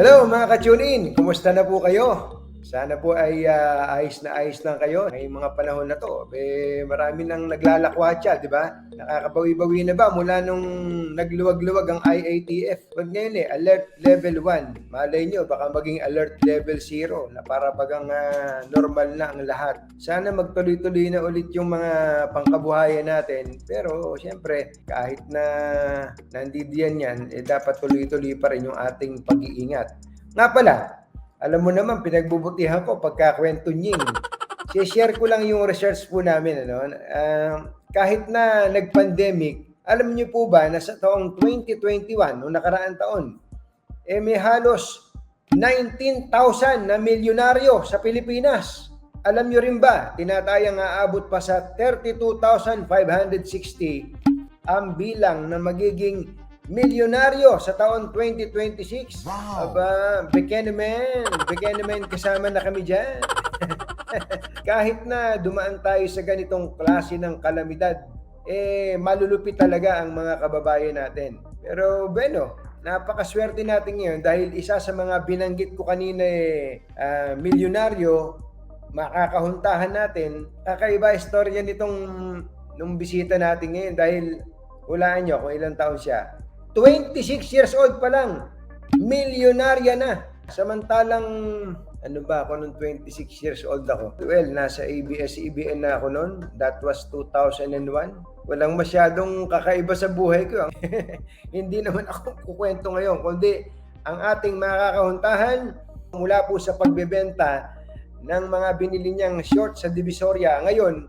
Hello mga ka-tune in! Kumusta na po kayo? Sana po ay ah, ayos na ayos lang kayo ngayong mga panahon na to. Eh, marami nang naglalakwatsa, di ba? Nakakabawi-bawi na ba mula nung nagluwag-luwag ang IATF? Pag ngayon eh, alert level 1. Malay nyo, baka maging alert level 0 na para bagang ah, normal na ang lahat. Sana magtuloy-tuloy na ulit yung mga pangkabuhayan natin. Pero syempre, kahit na nandidiyan yan, eh, dapat tuloy-tuloy pa rin yung ating pag-iingat. Nga pala, alam mo naman, pinagbubutihan ko pagkakwento nying. share ko lang yung research po namin. Ano? Ah, kahit na nag-pandemic, alam niyo po ba na sa taong 2021, noong nakaraang taon, eh may halos 19,000 na milyonaryo sa Pilipinas. Alam niyo rin ba, tinatayang aabot pa sa 32,560 ang bilang na magiging milyonaryo sa taon 2026. Wow. Aba. Bigyan naman kasama na kami dyan. Kahit na dumaan tayo sa ganitong klase ng kalamidad, eh malulupit talaga ang mga kababayan natin. Pero bueno, napakaswerte natin ngayon dahil isa sa mga binanggit ko kanina eh, ah, milyonaryo, makakahuntahan natin. Kakaiba istorya nitong nung bisita natin ngayon dahil hulaan nyo kung ilang taon siya. 26 years old pa lang, milyonarya na. Samantalang, ano ba ako nung 26 years old ako? Well, nasa ABS-CBN na ako noon. That was 2001. Walang masyadong kakaiba sa buhay ko. Hindi naman ako kukwento ngayon, kundi ang ating makakahuntahan mula po sa pagbebenta ng mga binili niyang short sa Divisoria. Ngayon,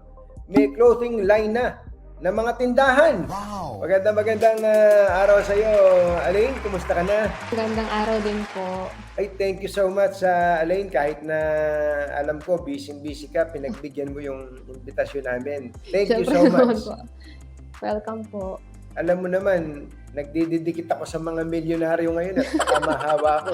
may clothing line na ng mga tindahan. Wow. Magandang magandang ah, araw sa iyo, Alain. Kumusta ka na? Magandang araw din po. Ay, thank you so much sa Alain. Kahit na alam ko, busy-busy ka, pinagbigyan mo yung invitasyon namin. Thank you so much. po. Welcome po. Alam mo naman, nagdidikit ako sa mga milyonaryo ngayon at baka mahawa ako.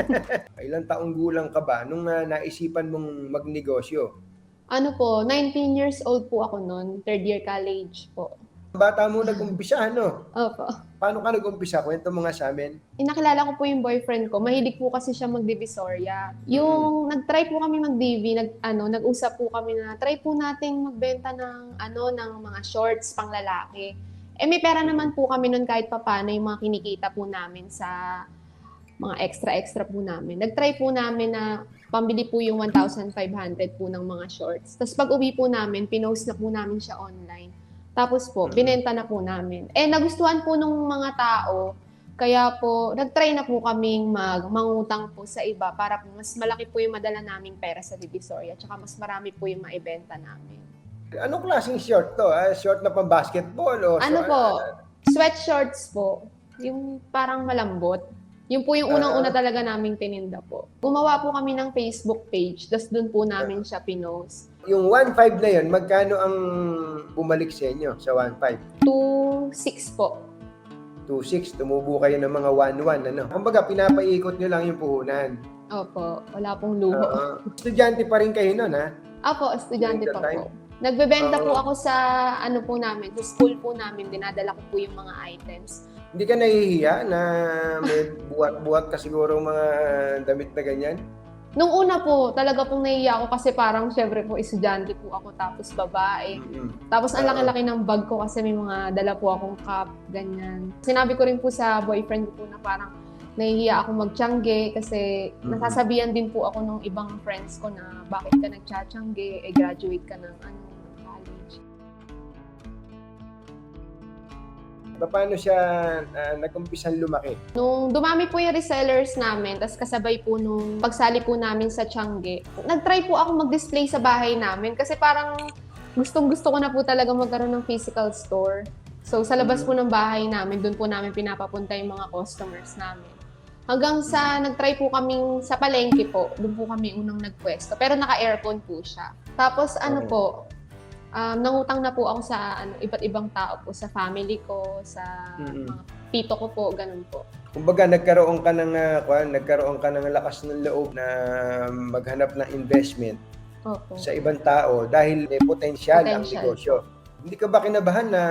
Ilang taong gulang ka ba nung ah, naisipan mong magnegosyo? Ano po, 19 years old po ako noon, third year college po. Bata mo nag-umpisa, ano? Opo. Paano ka nag-umpisa? Kwento mo nga sa amin. Inakilala ko po yung boyfriend ko. Mahilig po kasi siya magdivisoria. Yung nag-try po kami mag-DV, nag, ano, nag-usap po kami na try po nating magbenta ng, ano, ng mga shorts pang lalaki. Eh may pera naman po kami noon kahit papano yung mga kinikita po namin sa mga extra-extra po namin. Nag-try po namin na pambili po yung 1,500 po ng mga shorts. Tapos pag uwi po namin, pinost na po namin siya online. Tapos po, Mhm. binenta na po namin. Eh, nagustuhan po nung mga tao, kaya po, nag-try na po kaming mag mangutang po sa iba para po mas malaki po yung madala naming pera sa Divisoria, tsaka mas marami po yung maibenta namin. Anong klaseng short to? Ah, short na pang basketball? O Ano short- po, sweatshorts po, yung parang malambot. Yun po yung unang-una talaga naming tininda po. Gumawa po kami ng Facebook page, tapos doon po namin siya pinost. Yung 1.5 na yun, magkano ang bumalik sa inyo sa 1.5? 2.6 po. 2.6, tumubo kayo ng mga 1.1, ano? Kumbaga, pinapaikot nyo lang yung puhunan. Opo, wala pong luho. Oo. estudyante pa rin kayo nun, ha? Apo, estudyante During pa that time? po. Nagbebenta po Oo. ako sa ano po namin, sa school po namin, dinadala ko po yung mga items. Hindi ka nahihiya na may buwat-buwat ka siguro mga damit na ganyan? Nung una po, talaga pong nahiya ako kasi parang syempre po estudyante po ako tapos babae. Mm-mm. Tapos ang Oo. laki-laki ng bag ko kasi may mga dala po akong cup, ganyan. Sinabi ko rin po sa boyfriend ko po na parang nahihiya ako magtiyangge kasi Mhm. nasasabihan din po ako ng ibang friends ko na bakit ka nagtsatsyangge, eh graduate ka ng ano, Paano siya uh, nag-umpisan lumaki? Nung dumami po yung resellers namin, tapos kasabay po nung pagsali po namin sa Tiangge, nag-try po ako mag-display sa bahay namin kasi parang gustong gusto ko na po talaga magkaroon ng physical store. So sa labas po ng bahay namin, doon po namin pinapapunta yung mga customers namin. Hanggang sa nag-try po kaming sa palengke po, doon po kami unang nagpwesto. Pero naka-aircon po siya. Tapos ano Okay. po, um, nangutang na po ako sa ano, iba't ibang tao po, sa family ko, sa Mm-mm. mga tito ko po, ganun po. Kumbaga nagkaroon ka ng uh, kuwan, nagkaroon ka ng lakas ng loob na maghanap ng investment Opo. sa ibang tao dahil may potensyal ang Potential. negosyo. Hindi ka ba kinabahan na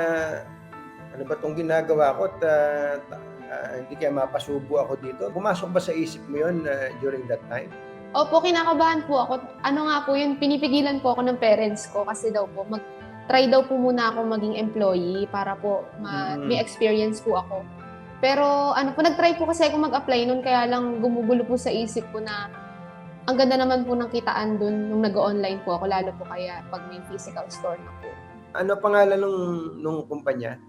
ano ba tong ginagawa ko at ta- ah, hindi kaya mapasubo ako dito. Pumasok ba sa isip mo yun ah, during that time? Opo, kinakabahan po ako. Ano nga po yun, pinipigilan po ako ng parents ko kasi daw po, mag, try daw po muna ako maging employee para po ma- Mm. may experience po ako. Pero ano po, nag-try po kasi ako mag-apply nun, kaya lang gumugulo po sa isip ko na ang ganda naman po ng kitaan dun nung nag-online po ako, lalo po kaya pag may physical store na po. Ano pangalan nung, nung kumpanya?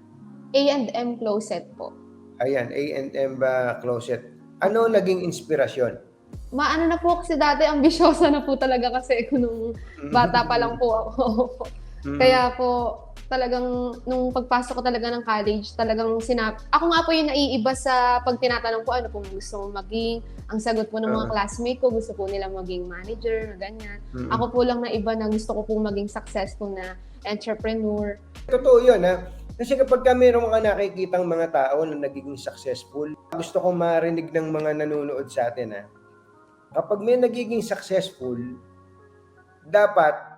A&M Closet po. Ayan, A&M ba Closet. Ano naging inspirasyon? Maano na po kasi dati, ambisyosa na po talaga kasi ako nung bata pa lang po ako. Mm. Kaya po, talagang nung pagpasok ko talaga ng college, talagang sinap... Ako nga po yung naiiba sa pag tinatanong ko ano pong gusto mong maging. Ang sagot po ng mga Ah. classmate ko, gusto po nila maging manager, na ganyan. Mm. Ako po lang na iba na gusto ko pong maging successful na entrepreneur. Totoo yun, ha? Kasi kapag ka mayroong ka nakikitang mga tao na nagiging successful, gusto kong marinig ng mga nanonood sa atin, ha? Kapag may nagiging successful, dapat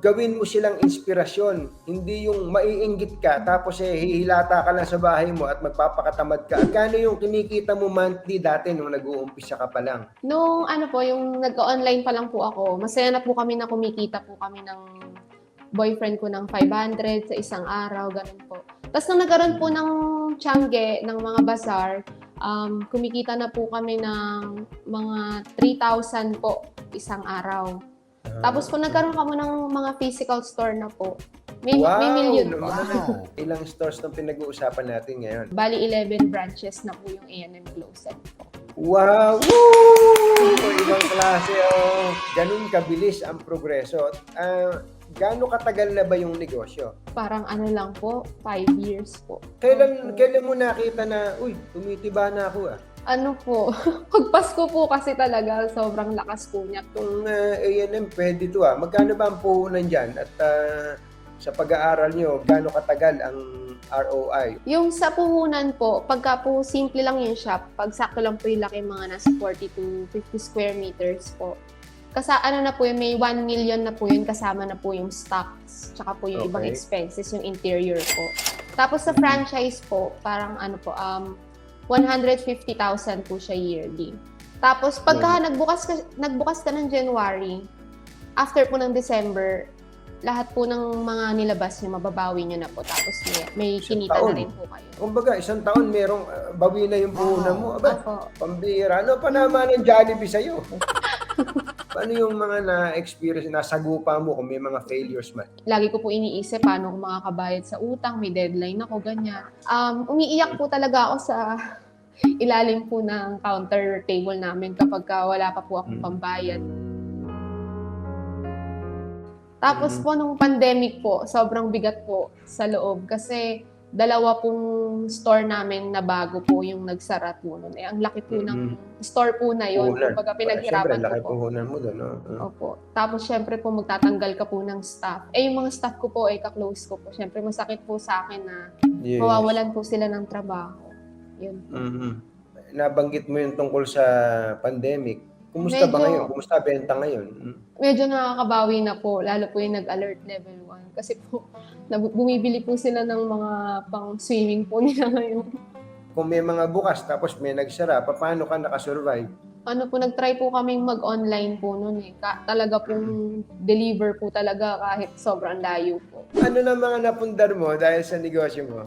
gawin mo silang inspirasyon. Hindi yung maiinggit ka, tapos eh, hihilata ka lang sa bahay mo at magpapakatamad ka. Kano yung kinikita mo monthly dati nung nag-uumpisa ka pa lang? Nung ano po, yung nag-online pa lang po ako, masaya na po kami na kumikita po kami ng boyfriend ko ng 500 sa isang araw, ganun po. Tapos nung nagkaroon po ng tiyangge, ng mga bazaar, um, kumikita na po kami ng mga 3,000 po isang araw. Tapos kung nagkaroon kamo ng mga physical store na po, may, Wow, may million po. naman. Ilang stores nung pinag-uusapan natin ngayon? Bali, 11 branches na po yung A&M Closet po. Wow! Woo! Ibang klase, oh. Ganun kabilis ang progreso. Ah, gaano katagal na ba yung negosyo? Parang ano lang po, 5 years po. Kailan, kailan mo nakita na, uy, tumitiba na ako ah. ano po, pag Pasko po kasi talaga, sobrang lakas po niya. Kung uh, A&M, pwede to ah. Magkano ba ang puhunan dyan? At ah, sa pag-aaral nyo, gaano katagal ang ROI? Yung sa puhunan po, pagka po simple lang yung shop, pag sakto lang po yung laki mga nasa 40 to 50 square meters po. Kasa ano na po yun, may 1 million na po yun, kasama na po yung stocks, tsaka po yung ibang Okay. expenses, yung interior po. Tapos sa franchise po, parang ano po, um, 150,000 po siya yearly. Tapos pagka nagbukas ka, nagbukas ka ng January, after po ng December, lahat po ng mga nilabas niyo, mababawi niyo na po. Tapos may, may Isang kinita taon. na rin po kayo. Kumbaga, isang taon merong ah, bawi na yung puhunan mo. Aba, Opo. pambira. Ano pa naman ang Jollibee sa'yo? Paano yung mga na-experience, nasagupa mo kung may mga failures man? Lagi ko po iniisip paano ko makakabayad sa utang, may deadline ako, ganyan. Um, umiiyak po talaga ako sa ilalim po ng counter table namin kapag ka wala pa po akong Mm. pambayad. Tapos po nung pandemic po, sobrang bigat po sa loob kasi dalawa pong store namin na bago po yung nagsara po nun. Eh, ang laki po ng store po na yun. Puhunan. Kumbaga Siyempre, pinaghirapan laki ko po. puhunan mo doon. No? Uh, Opo. Tapos, syempre po, magtatanggal ka po ng staff. Eh, yung mga staff ko po, eh, ka-close ko po. Syempre, masakit po sa akin na yes. mawawalan po sila ng trabaho. Yun. Mhm. Nabanggit mo yung tungkol sa pandemic. Kumusta ba Medyo- ngayon? Kumusta benta ngayon? Mm. Medyo nakakabawi na po, lalo po yung nag-alert level 1. Kasi po, bumibili po sila ng mga pang swimming po nila ngayon. Kung may mga bukas tapos may nagsara, pa- paano ka nakasurvive? Ano po, nag-try po kaming mag-online po noon eh. Ka- talaga pong deliver po talaga kahit sobrang layo po. Ano na mga napundar mo dahil sa negosyo mo?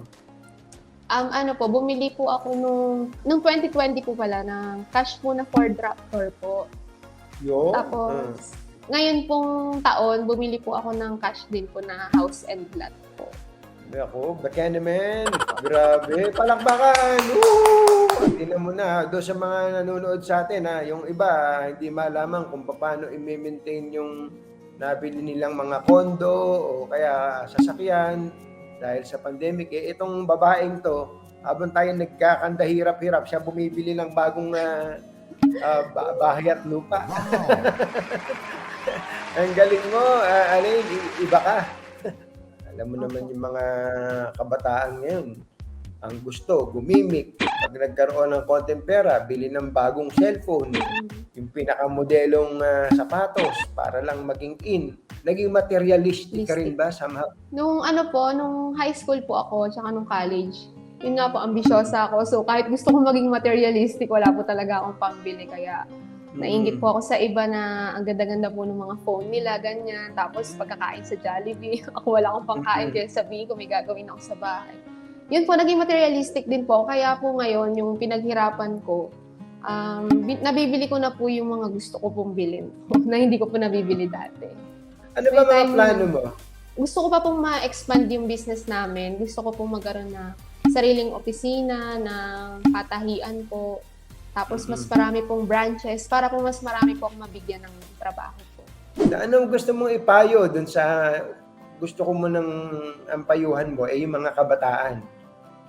Um, ano po, bumili po ako nung, nung 2020 po pala ng cash po na Ford Raptor po. Yo? Tapos, ngayon pong taon, bumili po ako ng cash din po na house and lot po. Uh, ako, bacana man. Grabe. Palakbakan. Woo! Tingnan mo na, doon sa mga nanonood sa atin, ha, yung iba, hindi malaman kung paano i-maintain yung nabili nilang mga kondo o kaya sasakyan dahil sa pandemic. Eh, itong babaeng to, habang tayo nagkakanda hirap-hirap, siya bumibili ng bagong ah, ba- bahay at lupa. Ang galing mo, uh, Alain, iba ka. Alam mo naman yung mga kabataan ngayon, ang gusto, gumimik. Pag nagkaroon ng konting pera, bili ng bagong cellphone, yung pinakamodelong ah, sapatos para lang maging in. Naging materialistic ka rin ba somehow? Nung ano po, nung high school po ako, tsaka nung college, yun nga po, ambisyosa ako. So, kahit gusto ko maging materialistic, wala po talaga akong pambili. Kaya, nainggit po ako sa iba na ang ganda-ganda po ng mga phone nila, ganyan. Tapos, pagkakain sa Jollibee, ako wala akong pangkain, Mhm. kaya sabihin ko may gagawin ako sa bahay. Yun po, naging materialistic din po. Kaya po ngayon, yung pinaghirapan ko, um, bi- nabibili ko na po yung mga gusto ko pong bilhin na hindi ko po nabibili dati. Ano ba mga plano mo? gusto ko pa pong ma-expand yung business namin. Gusto ko pong magkaroon na sariling opisina, na patahian po. Tapos mas marami pong branches para po mas marami po akong mabigyan ng trabaho po. Na Anong gusto mong ipayo dun sa gusto ko mo ng ampayuhan mo eh yung mga kabataan.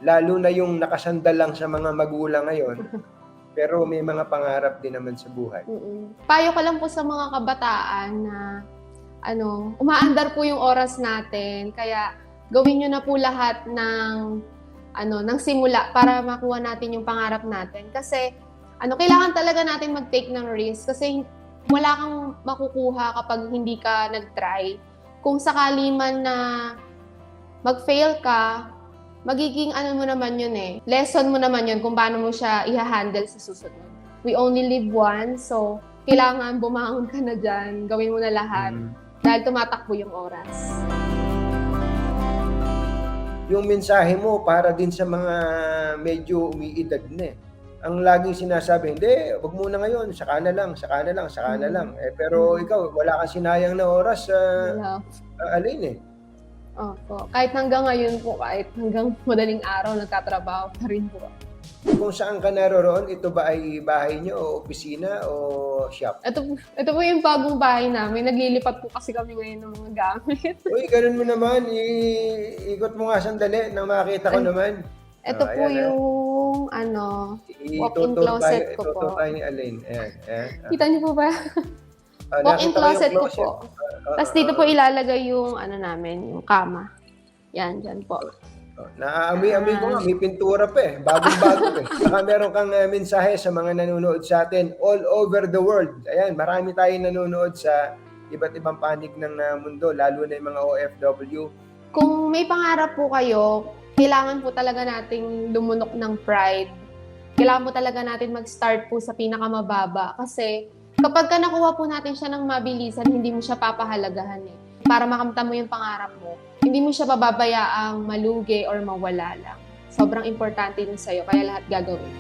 Lalo na yung nakasandal lang sa mga magulang ngayon. pero may mga pangarap din naman sa buhay. Mm-mm. Payo ko lang po sa mga kabataan na ano, umaandar po yung oras natin. Kaya gawin nyo na po lahat ng ano, ng simula para makuha natin yung pangarap natin. Kasi ano, kailangan talaga natin mag-take ng risk kasi wala kang makukuha kapag hindi ka nag-try. Kung sakali man na mag-fail ka, magiging ano mo naman yun eh. Lesson mo naman yun kung paano mo siya i-handle sa susunod. We only live once, so kailangan bumangon ka na dyan, gawin mo na lahat, Mm. dahil tumatakbo yung oras. Yung mensahe mo para din sa mga medyo umiidad na eh. Ang laging sinasabi, hindi, wag muna ngayon, saka na lang, saka na lang, saka na Mm. lang. Eh, pero Mm. ikaw, wala kang sinayang na oras sa Wala. alin eh. Opo. Kahit hanggang ngayon po, kahit hanggang madaling araw, nagtatrabaho pa rin po. Kung saan ka naroroon, ito ba ay bahay niyo o opisina o shop? Ito, po- ito po yung bagong bahay namin. Naglilipat po kasi kami ngayon ng mga gamit. Uy, ganun mo naman. I- ikot mo nga sandali nang makita ko Ay. naman. Ito Oh, po ayan, ah. yung, ano, Walk-in Itutur closet tayo, ko po. itutur tayo ni Alain. Ayan, ayan. kita niyo po ba? Ah, Walk-in nakita ko yung closet ko po. Tapos dito po ilalagay yung, ano namin, yung kama. Yan, dyan po. Naaamoy-amoy ko nga, may pintura pa eh. Bagong-bago eh. Saka meron kang ah, mensahe sa mga nanonood sa atin all over the world. Ayan, marami tayong nanonood sa iba't ibang panig ng ah, mundo, lalo na yung mga OFW. Kung may pangarap po kayo, kailangan po talaga nating lumunok ng pride. Kailangan po talaga natin mag-start po sa pinakamababa. Kasi kapag ka nakuha po natin siya ng mabilisan, hindi mo siya papahalagahan eh. Para makamta mo yung pangarap mo, hindi mo siya pababayaang malugi or mawala lang. Sobrang importante yun sa'yo, kaya lahat gagawin.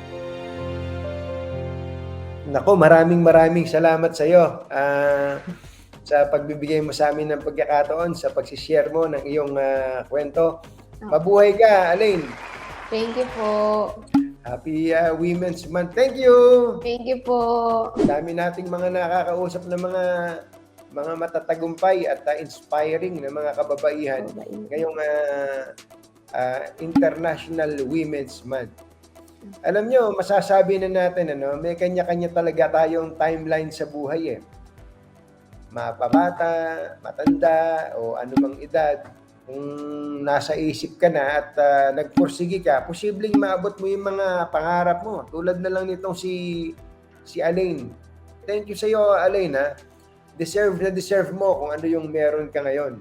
Nako, maraming maraming salamat sa iyo sa pagbibigay mo sa amin ng pagkakataon, sa pagsishare mo ng iyong ah, kwento. Mabuhay ka, Alain. Thank you po. Happy ah, Women's Month. Thank you! Thank you po. Dami nating mga nakakausap na mga mga matatagumpay at ah, inspiring na mga kababaihan ngayong ah, ah, International Women's Month. Alam nyo, masasabi na natin, ano, may kanya-kanya talaga tayong timeline sa buhay eh. Mapabata, matanda, o anumang edad, kung nasa isip ka na at ah, nagpursige ka, posibleng maabot mo yung mga pangarap mo. Tulad na lang nitong si si Alain. Thank you sa iyo, Alain, ha. Deserve na deserve mo kung ano yung meron ka ngayon.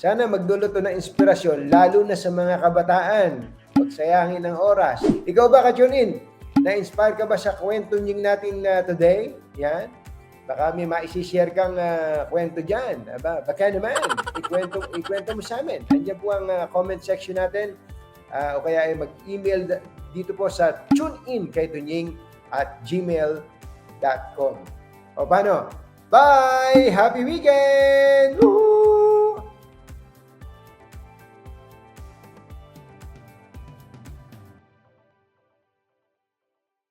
Sana magdulot to ng inspirasyon, lalo na sa mga kabataan. Pagsayangin ng oras. Ikaw ba ka-tune in? Na-inspire ka ba sa kwento nying natin na today? Yan. Baka may maisishare kang ah, kwento dyan. Aba, baka naman. Ikwento, ikwento mo sa amin. Andiyan po ang ah, comment section natin. Ah, o kaya ay mag-email dito po sa tunein at gmail.com. O paano? Bye! Happy weekend! Woohoo!